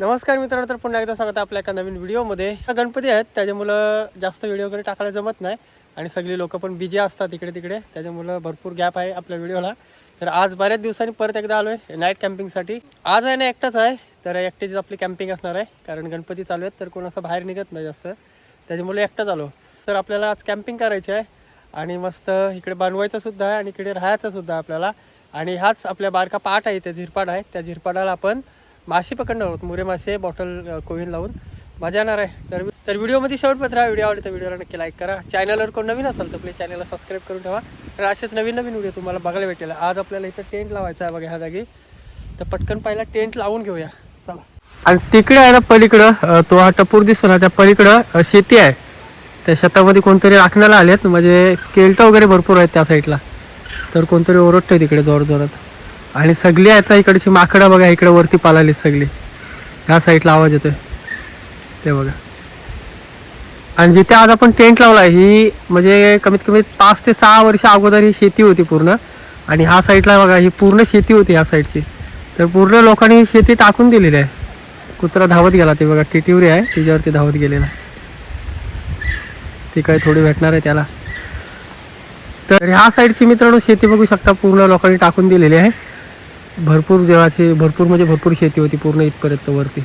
नमस्कार मित्रांनो तर पुन्हा एकदा स्वागत आपल्या एका नवीन व्हिडिओमध्ये. गणपती आहेत त्याच्यामुळं जास्त व्हिडिओ वगैरे टाकायला जमत नाही. आणि सगळी लोक पण बिझी असतात इकडे तिकडे त्याच्यामुळं भरपूर गॅप आहे आपल्या व्हिडिओला. तर आज बऱ्याच दिवसांनी परत एकदा आलो आहे नाईट कॅम्पिंगसाठी आज आहे ना एकटाच आहे तर एकटीच आपली कॅम्पिंग असणार आहे कारण गणपती चालू आहेत तर कोण असं बाहेर निघत नाही जास्त. त्याच्यामुळे एकटाच आलो. तर आपल्याला आज कॅम्पिंग करायची आहे आणि मस्त इकडे बनवायचं सुद्धा आहे आणि इकडे राहायचं सुद्धा आहे आपल्याला. आणि ह्याच आपल्या बारका पाट आहे त्या झिरपाड आहे. त्या झिरपाडाला आपण मासे पकडणार आहोत. मुरे मासे बॉटल कोविन लावून. मजा येणार आहे. तर तर व्हिडिओमध्ये शेवटपर्यंत राहा. व्हिडिओ आवडतो व्हिडिओला नक्की लाईक करा. चॅनलवर कोण नवीन असाल तर प्लीज चॅनलला सबस्क्राईब करून ठेवा. तर असेच नवीन नवीन व्हिडिओ तुम्हाला बघायला भेटेल. आज आपल्याला इथं टेंट लावायचा आहे बघा ह्या जागी. तर पटकन पहिला टेंट लावून घेऊया. चला. आणि तिकडे आहे ना पलीकडं तो हा टपूर दिसतो ना त्या पलीकडं शेती आहे. त्या शेतामध्ये कोणतरी राखण्याला आलेत. म्हणजे केलटं वगैरे भरपूर आहेत त्या साईडला तर कोणतरी ओरडतंय तिकडे जोर जोरात. आणि सगळी आहेत ना इकडची माकडं बघा इकडे वरती पालाली सगळी. ह्या साईडला आवाज येतोय. ते बघा. आणि जिथे आज आपण टेंट लावला ही म्हणजे कमीत कमी पाच ते सहा वर्ष अगोदर ही शेती होती पूर्ण. आणि ह्या साईडला बघा ही पूर्ण शेती होती ह्या साईडची. तर पूर्ण लोकांनी शेती टाकून दिलेली आहे. कुत्रा धावत गेला ते बघा टिटिवरी आहे तिच्यावरती धावत गेलेला. ती काय थोडी भेटणार आहे त्याला. तर ह्या साईडची मित्रांनो शेती बघू शकता पूर्ण लोकांनी टाकून दिलेली आहे. भरपूर देवाचे भरपूर म्हणजे भरपूर शेती होती पूर्ण इथपर्यंत वरती.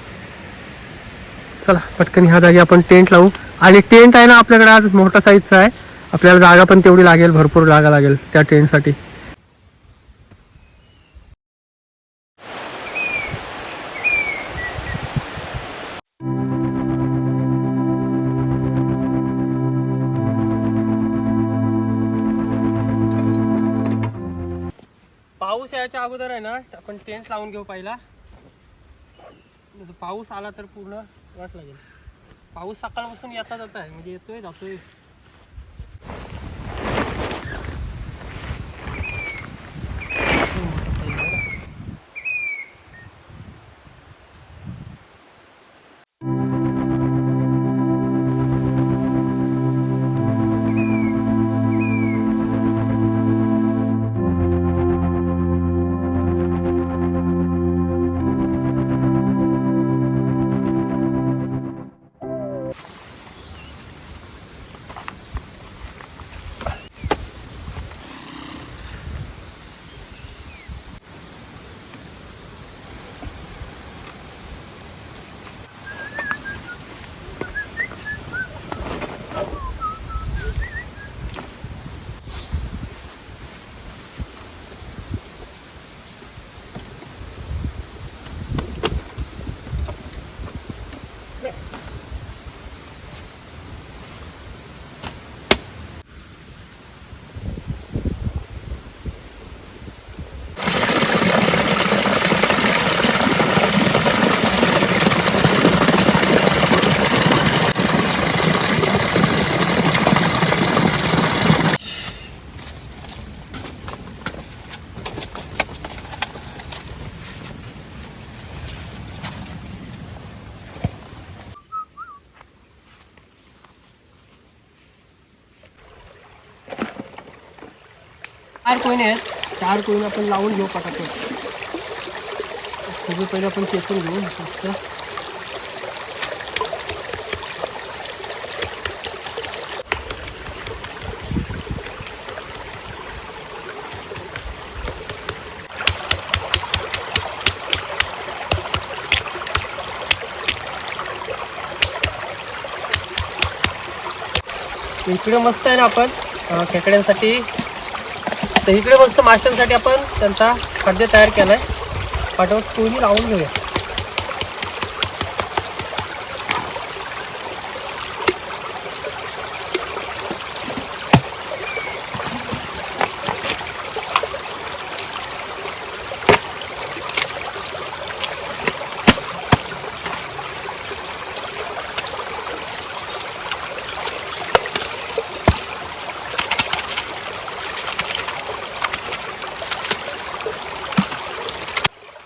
चला पटकन ह्या जागी आपण टेंट लावू. आणि टेंट आहे ना आपल्याकडे आज मोठा साईजचा आहे. आपल्याला जागा पण तेवढी लागेल भरपूर जागा लागेल त्या टेंटसाठी. पाऊस यायच्या अगोदर आहे ना आपण टेंट लावून घेऊ पहिला. पाऊस आला तर पूर्ण वाट लागेल. पाऊस सकाळपासून येता जात आहे म्हणजे येतोय जातोय. कोयने आहेत. चार कोयने आपण लावून घेऊ पटापट. सगळं पहिले आपण चेकून घेऊ. मस्त. इकडे मस्त आहे ना आपण खेकड्यांसाठी तर इकडे मस्त माशांसाठी आपण त्यांचा खाद्य तयार केलाय. पाठवत कोणी लावून घेऊया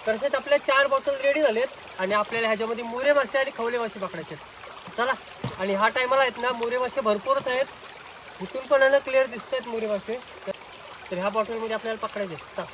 तसेच आपल्या चार बॉटल रेडी झालेत आणि आपल्याला ह्याच्यामध्ये मुरे मासे आणि खवले मासे पकडायचे आहेत. चला आणि हा टायमाला आहेत ना मुरे मासे भरपूरच आहेत इथून पण आहे ना क्लिअर दिसत आहेत मुरे मासे तर ह्या बॉटलमध्ये आपल्याला पकडायचे आहेत. चला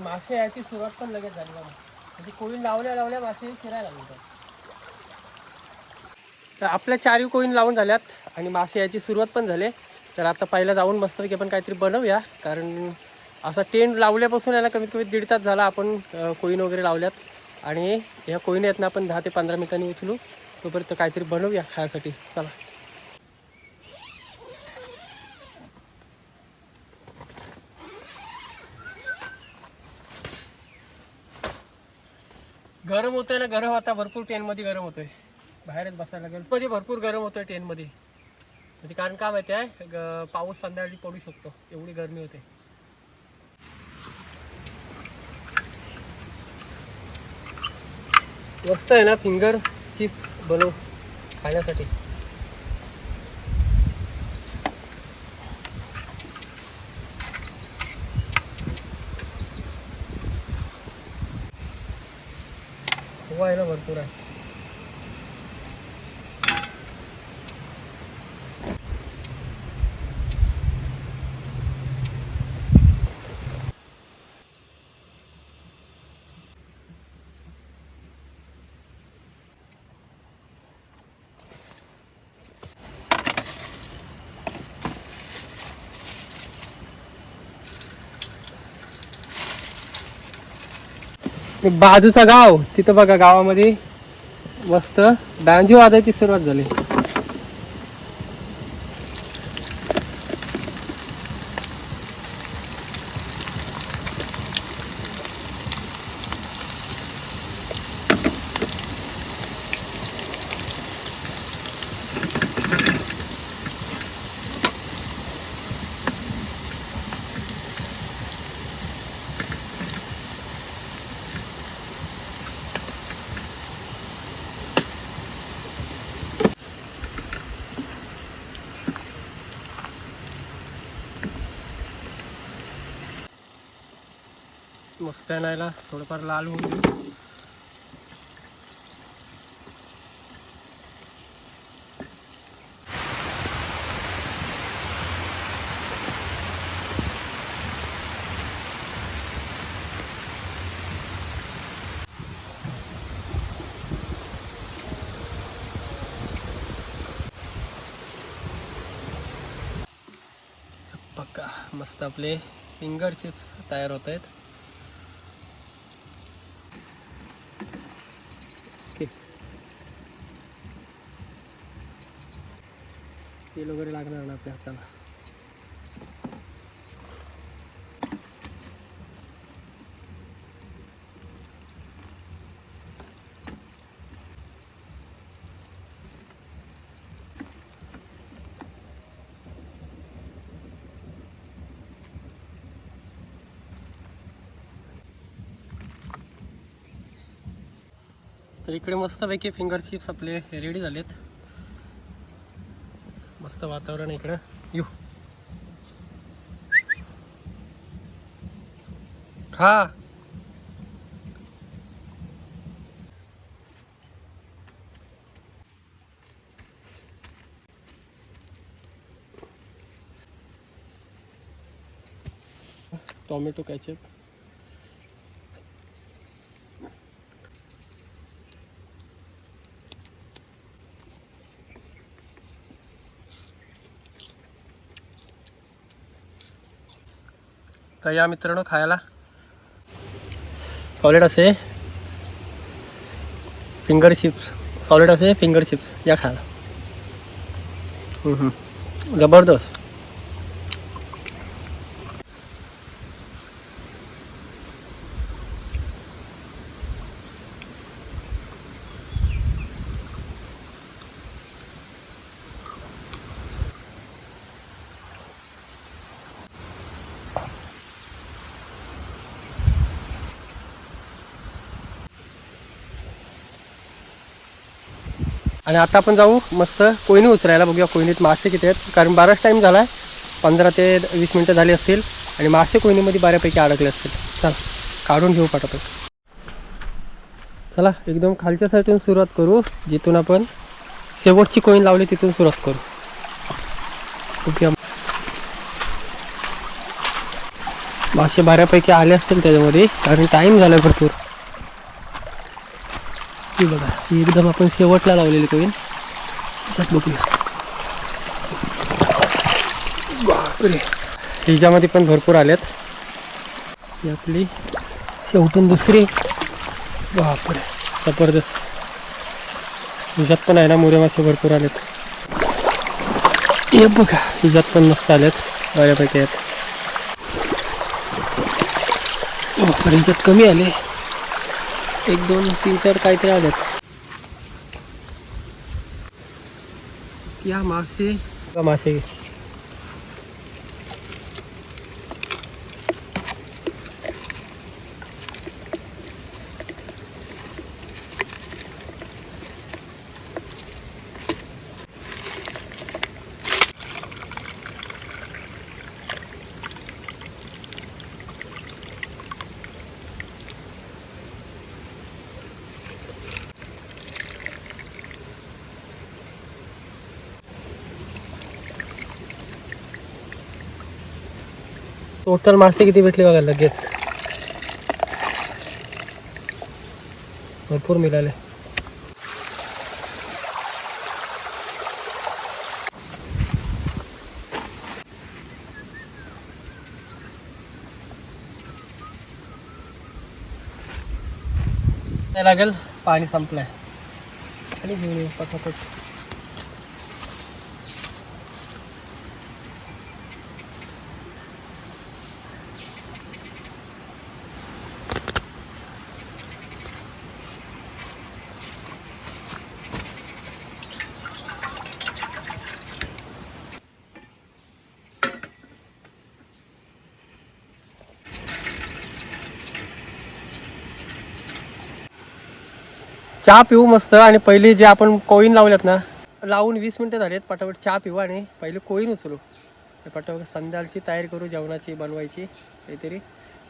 आणि मासे यायची सुरुवात पण लगेच झाली बघा. म्हणजे कोळी लावल्या लावल्या मासे शिरायला लागले तर आपल्या चारही कोईन लावून झाल्यात आणि मासे यायची सुरुवात पण झाली. तर आता पहिला जाऊन मस्तपैकी आपण काहीतरी बनवूया. कारण असा टेंट लावल्यापासून याला कमीत कमी दीड तास झाला आपण कोईन वगैरे लावल्यात. आणि ह्या कोईन आहेत ना आपण दहा ते पंधरा मिनिटांनी उचलू. तोपर्यंत काहीतरी बनवूया खायसाठी. चला. गरम होतोय ना गरम आता भरपूर ट्रेनमध्ये गरम होतोय. बाहेरच बसायला लागेल. मध्ये भरपूर गरम होतोय ट्रेनमध्ये. म्हणजे कारण काय माहिती आहे? ग- पाऊस संध्याकाळी पडू शकतो. एवढी गरमी होते. मस्त आहे ना फिंगर चिप्स बनव खाण्यासाठी. पाहायला भरपूर आहे. बाजूचा गाव तिथं बघा गावामध्ये मस्त डांजी वाजायची सुरुवात झाली. मस्त आहे नायला थोडंफार लाल होऊन देऊ. पक्का मस्त आपले फिंगर चिप्स तयार होत आहेत. तेल वगैरे लागणार ना आपल्या हाताला. तर इकडे मस्तपैकी फिंगर चिप्स आपले रेडी झालेत. मस्त वातावरण इकडं. यू. हा टोमॅटो कॅचअप. तर या मित्रांनो खायला. सॉलिड असे. फिंगर चिप्स सॉलिड असे फिंगर चिप्स या खायला. जबरदस्त. आणि आता आपण जाऊ मस्त कोयनी उचलायला. बघूया कोयनीत मासे किती आहेत. कारण बाराच टाईम झाला आहे पंधरा ते वीस मिनटं झाली असतील. आणि मासे कोयनीमध्ये बऱ्यापैकी अडकले असतील. चला काढून घेऊ पटापट. चला एकदम खालच्या साईडून सुरुवात करू. जिथून आपण शेवटची कोईन लावली तिथून सुरुवात करू. ओके. मासे बऱ्यापैकी आले असतील त्याच्यामध्ये. कारण टाईम झाला भरपूर. ही बघा ही एकदम आपण शेवटला लावलेली कोईन तशाच बघूया. बापरे. हिच्यामध्ये पण भरपूर आल्यात ही आपली शेवटून दुसरी. बापरे. जबरदस्त. हिच्यात पण आहे ना मोरे मासे भरपूर आलेत. हे बघा. हिच्यात पण मस्त आल्यात बऱ्यापैकी आहेत. बापरे हिच्यात कमी आले. एक दोन तीन चार काहीतरी आल्यात. या मासे मासे. टोटल मासे किती भेटले बघा लगेच. भरपूर मिळाले. लागेल पाणी संपलंय. आणि घेऊन येऊ पटापट. चहा पिऊ मस्त आणि पहिली जे आपण कोईन लावल्यात ना लावून वीस मिनटं झालेत पटापट चहा पिऊ आणि पहिले कोईन उचलू. पटापट संध्याकाळची तयारी करू जेवणाची बनवायची काहीतरी.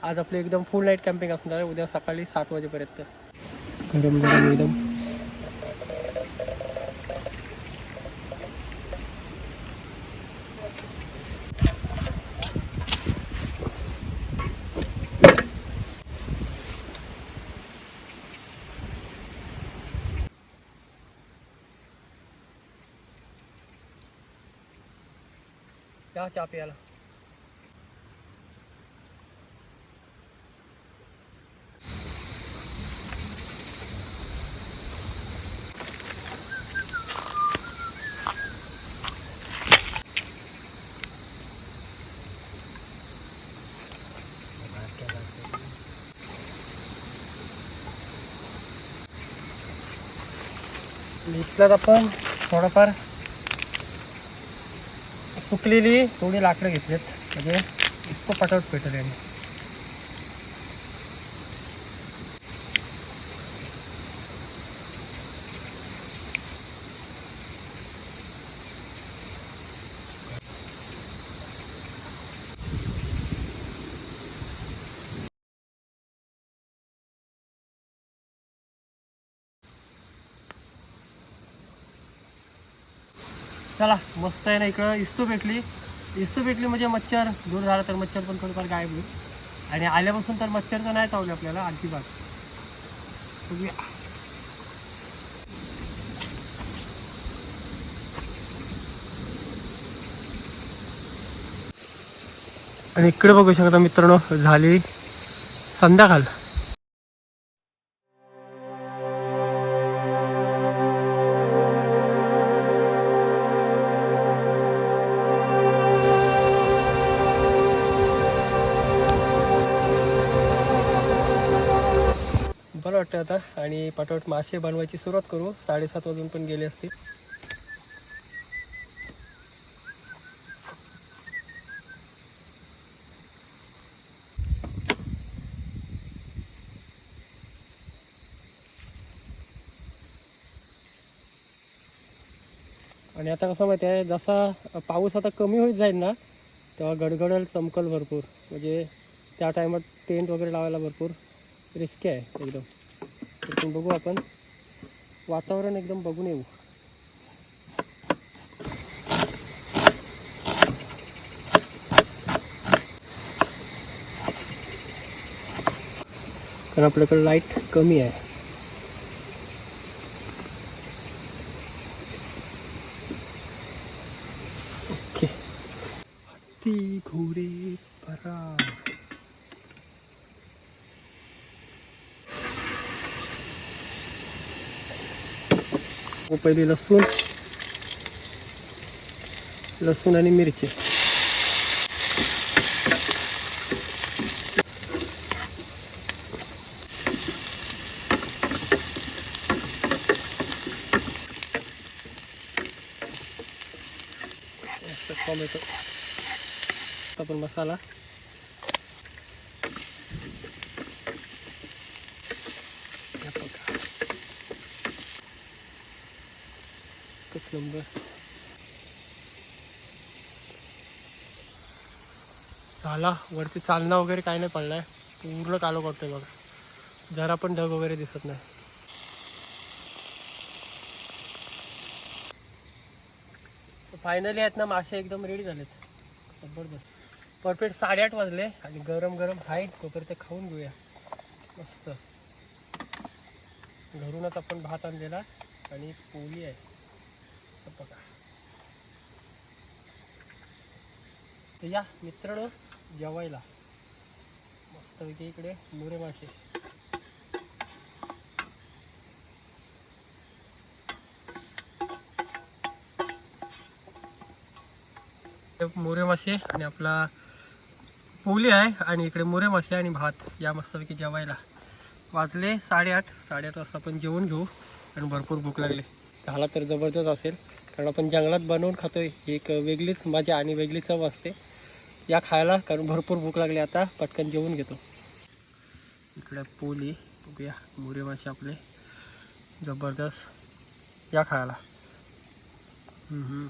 आज आपली एकदम फुल नाईट कॅम्पिंग असणार आहे उद्या सकाळी सात वाजेपर्यंत. गरम गरम एकदम. या चहा प्यायला इथल्यात आपण थोडंफार सुकलेली थोडी लाकडं घेतलेत. म्हणजे इतकं पटावट पेटेल याने चला मस्त आहे ना इकडं. इस्तू भेटली. इस्तू भेटली म्हणजे मच्छर. दूर झाला तर मच्छर पण थोडंफार गायब होईल. आणि आल्यापासून तर मच्छर तर नाही चावले आपल्याला अजिबात. बघूया. आणि इकडे बघू शकता मित्रांनो झाली संध्याकाळ. आता आणि पटापट मासे बनवायची सुरुवात करू. साडेसात वाजून पण गेले असते आणि आता कसं माहिती आहे जसा पाऊस आता कमी होत जाईल ना तेव्हा गडगडल चमकल भरपूर. म्हणजे त्या टायमात टेंट वगैरे लावायला भरपूर रिस्की आहे एकदम. इथून बघू आपण. वातावरण एकदम बघून येऊ. कारण आपल्याकडे लाइट कमी आहे. ओके. हत्ती घोडे परार व पहिले लसूण लसूण आणि मिरची मस्त टोमॅटो आपण मसाला एकच नंबर झाला वरती चालना वगैरे काय नाही पडलाय. पूर्ण कालो करतोय बघा. जरा पण ढग वगैरे दिसत नाही. फायनली आहेत ना मासे एकदम रेडी झालेत. जबरदस्त. परफेक्ट साडेआठ वाजले आणि गरम गरम आहे तोपर्यंत ते खाऊन घेऊया. मस्त. घरूनच आपण भात आणलेला आणि पोळी आहे. बघा तर या मित्रांनो जेवायला. मस्तपैकी इकडे मोरे मासे. मोरे मासे आणि आपला पोली आहे आणि इकडे मोरे मासे आणि भात. या मस्तपैकी जेवायला. वाजले साडेआठ साडेआठ वाजता आपण जेवण घेऊ आणि भरपूर भूक लागली. झाला तर जबरदस्त असेल. कारण आपण जंगलात बनवून खातो ही एक वेगळीच मजा आणि वेगळी चव असते. या खायला कारण भरपूर भूक लागली आता पटकन जेवून घेतो. इकडे पोली बघूया मोरे मासे आपले. जबरदस्त. या खायला. हम्म,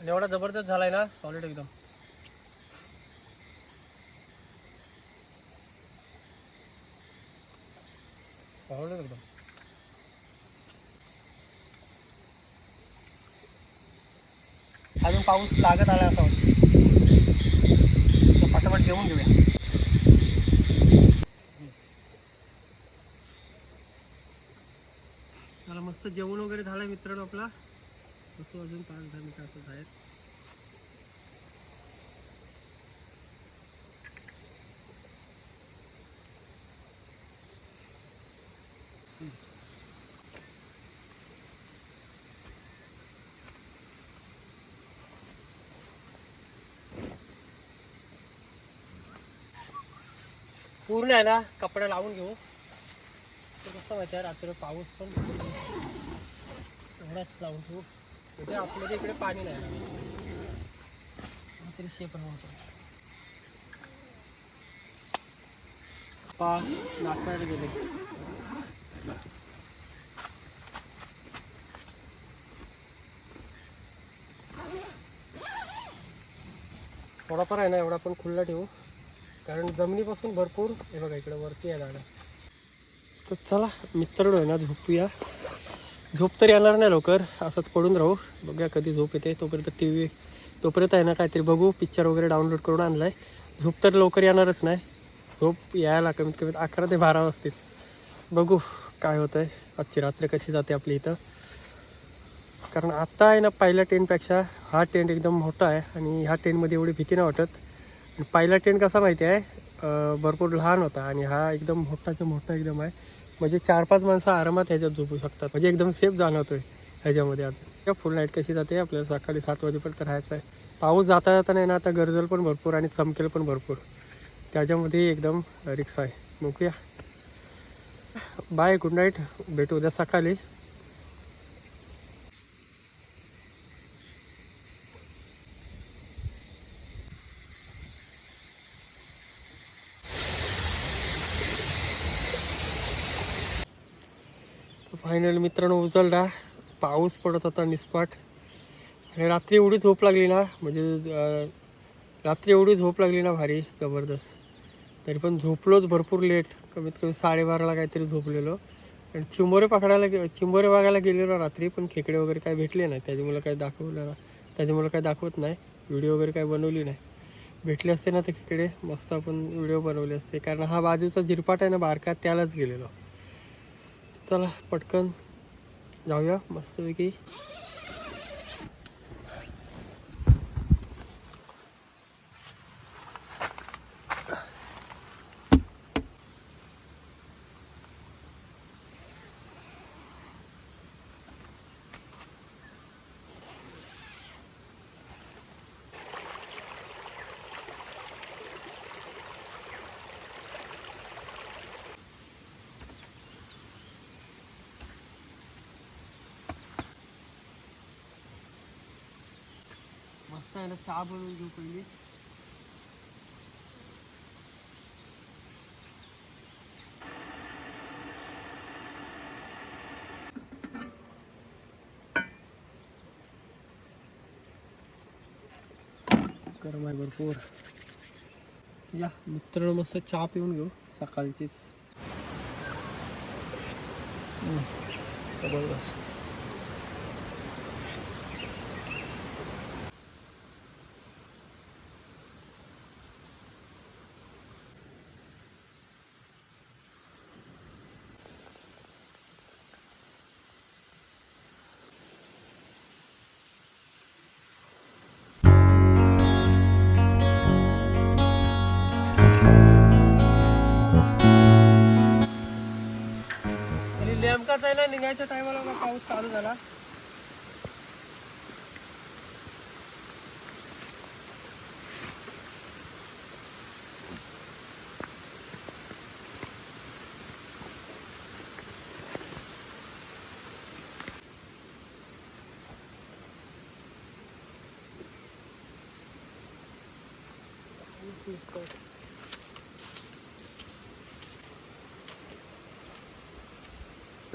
आणि एवढा जबरदस्त झालाय ना सॉलिड एकदम. आवडलं एकदम अजून पाऊस लागत आला असा वाटतं. पटापट जेवून घेऊया. मला मस्त जेवण वगैरे झालं मित्रांनो आपला. तसं अजून पाच दहा मिनिटं असंच आहेत पूर्ण आहे ना कपडा लावून घेऊ. कसं माहिती आहे रात्री पाऊस पण एवढाच लावून ठेवू. म्हणजे आपल्याला इकडे पाणी नाही रात्री शेप होतो पा नाचायला गेले. थोडाफार आहे ना एवढा पण खुल्ला ठेवू. कारण जमिनीपासून भरपूर हे बघा इकडं वरती आहे झाडं. तर चला मित्रांनो आहे ना झोपूया. झोप तर येणार नाही लवकर असंच पडून राहू. बघूया कधी झोप येते. तोपर्यंत टी व्ही तोपर्यंत आहे ना काहीतरी बघू पिक्चर वगैरे डाउनलोड करून आणला आहे झोप तर लवकर येणारच नाही. झोप यायला कमीत कमीत अकरा ते बारा वाजतील. बघू काय होतं आहे आजची रात्र कशी जाते आपली इथं. कारण आत्ता आहे ना पहिल्या टेंटपेक्षा हा टेंट एकदम मोठा आहे. आणि ह्या टेंटमध्ये एवढी भीती नाही वाटत. पहिला टेंट कसा माहिती आहे? भरपूर लहान होता आणि हा एकदम मोठाचा मोठा एकदम आहे. म्हणजे चार पाच माणसं आरामात ह्याच्यात झोपू शकतात. म्हणजे एकदम सेफ जाणवतोय ह्याच्यामध्ये आता. फुल नाईट कशी जाते? आपल्याला सकाळी सात वाजेपर्यंत राहायचं आहे. पाऊस जाता जाता नाही ना आता गरजल पण भरपूर आणि चमकेल पण भरपूर. त्याच्यामध्ये एकदम रिक्स आहे. बघूया. बाय गुड नाईट भेटू उद्या सकाळी. फायनल मित्रांनो उचलला पाऊस पडत होता निस्पाट आणि रात्री एवढी झोप लागली ना म्हणजे रात्री एवढी झोप लागली ना भारी जबरदस्त. तरी पण झोपलोच भरपूर लेट. कमीत कमी साडेबाराला काहीतरी झोपलेलो. आणि चिंबोरे पकडायला गे चिंबोरे बघायला गेलेलो रात्री पण खेकडे वगैरे काही भेटले नाही त्याच्यामुळे काही दाखवलं ना त्याच्यामुळे काही दाखवत नाही. व्हिडिओ वगैरे काही बनवली नाही. भेटले असते ना ते खेकडे मस्त आपण व्हिडिओ बनवले असते. कारण हा बाजूचा झिरपाट आहे ना बारका त्यालाच गेलेलो. चला पटकन जाऊया मस्तपैकी. मस्त आहे ना चहा बनवून घेऊ पहिली गरम आहे भरपूर। या मित्रांनो मस्त चहा पिऊन घेऊ सकाळचीच. हम्म, जबरदस्त. निघायच्या टायमाला बघा पाऊस चालू झाला Thank you.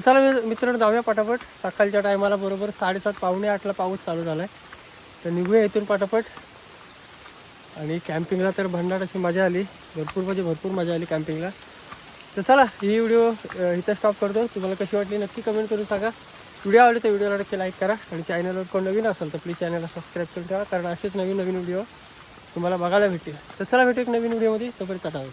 चला मित्र मित्रांनो जाऊया पटापट. सकाळच्या टायमाला बरोबर साडेसात पावणे आठला पाऊस चालू झाला आहे तर निघूया इथून पटापट. आणि कॅम्पिंगला तर भन्नाट अशी मजा आली. भरपूर म्हणजे भरपूर मजा आली कॅम्पिंगला तर चला ही व्हिडिओ इथं स्टॉप करतो. तुम्हाला कशी वाटली नक्की कमेंट करून सांगा. व्हिडिओ आवडली तर व्हिडिओला नक्की लाईक करा. आणि चॅनलवर कोण नवीन असेल तर प्लीज चॅनलला सबस्क्राईब करून ठेवा. कारण असेच नवीन नवीन व्हिडिओ तुम्हाला बघायला भेटतील. तर चला भेटू एक नवीन व्हिडिओमध्ये तोपर्यंत आता